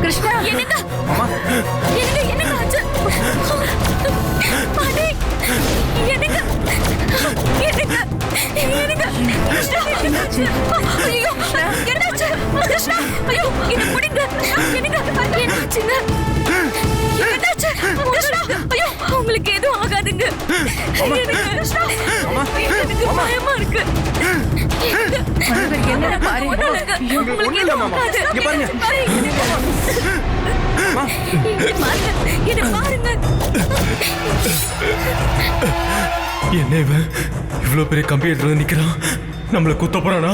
கிருஷ்ணா என்னங்க என்னங்க என்னங்க ஆச்சு பாட்டி என்னங்க என்னங்க என்னங்க கிருஷ்ணா என்னாச்சு ஐயோ என்னாச்சு கிருஷ்ணா ஐயோ என்ன என்னங்க என்னாச்சுங்க என்னாச்சு கிருஷ்ணா ஐயோ உங்களுக்கு எதுவும் எனக்கு பயமா இருக்கு. என்ன பாரு. உங்களுக்கு எதுவும். ஆகாது. பாருங்க. என்ன இவன் இவ்வளவு பெரிய கம்பி எடுத்து வந்து நிக்கிறான். நம்மள குத்த போறானா?